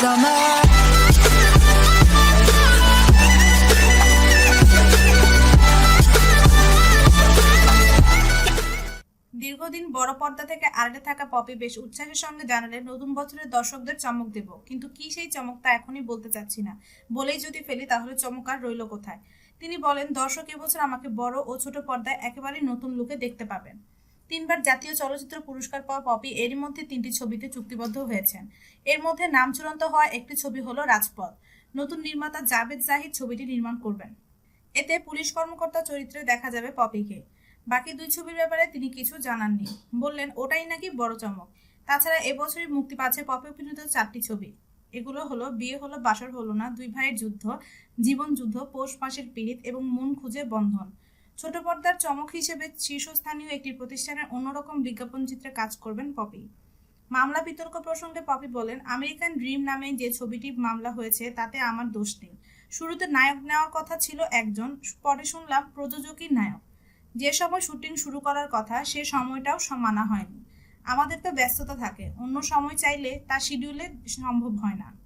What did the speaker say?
দীর্ঘদিন বড় পর্দা থেকে আড়ালে থাকা পপি বেশ উৎসাহের সঙ্গে জানালেন নতুন বছরের দর্শকদের চমক দেব। কিন্তু কি সেই চমক তা এখনই বলতে চাচ্ছি না। বলেই যদি ফেলি, তাহলে চমক আর রইল কোথায়? তিনি বলেন, দর্শক এবছর আমাকে বড় ও ছোট পর্দায় একেবারেই নতুন লুকে দেখতে পাবেন। তিনবার জাতীয় চলচ্চিত্র পুরস্কার পাওয়া পপি এরই মধ্যে তিনটি ছবিতে চুক্তিবদ্ধ হয়েছেন। এর মধ্যে নাম চূড়ান্ত হওয়া একটি ছবি হলো রাজপথ। নতুন নির্মাতা জাভেদ জাহিদ ছবিটি নির্মাণ করবেন। এতে পুলিশ কর্মকর্তা চরিত্রে দেখা যাবে পপিকে। বাকি দুই ছবির ব্যাপারে তিনি কিছু জানাননি। বললেন, ওটাই নাকি বড় চমক। তাছাড়া এবছরই মুক্তি পাচ্ছে পপি অভিনীত চারটি ছবি। এগুলো হলো বিয়ে হলো, বাসর হলো না দুই ভাইয়ের যুদ্ধ জীবন যুদ্ধ পৌষ মাসের পীড়িত এবং মন খুঁজে বন্ধন ছোট পর্দার চমক হিসেবে শীর্ষস্থানীয় একটি প্রতিষ্ঠানের অন্যরকম বিজ্ঞাপন চিত্রে কাজ করবেন পপি। মামলা বিতর্ক প্রসঙ্গে পপি বলেন, আমেরিকান ড্রিম নামে যে ছবিটি মামলা হয়েছে, তাতে আমার দোষ নেই। শুরুতে নায়ক নেওয়ার কথা ছিল একজন, পরে শুনলাম প্রযোজকই নায়ক। যে সময় শুটিং শুরু করার কথা, সে সময়টাও সম- মানা হয়নি। আমাদের তো ব্যস্ততা থাকে, অন্য সময় চাইলে তা শিডিউলে সম্ভব হয় না।